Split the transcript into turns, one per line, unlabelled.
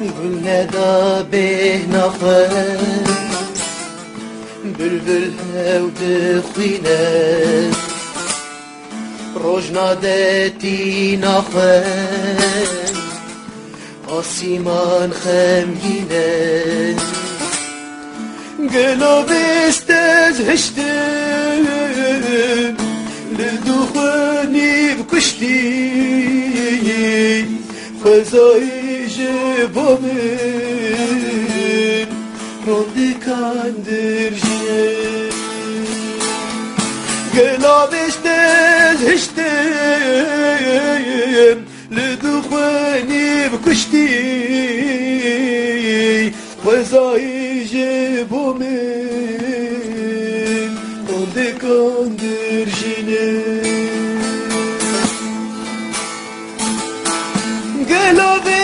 گل ندا به نخه بلبل هاو دخوینه روش نداتی نخه آسیمان خمگینه گلو بست از هشتی، بکشتی pomim Rondi kandir şiye Gela beştez heştem Lüdükhveni bkuşti Kvezai je pomim Rondi kandir şiye Gela beştez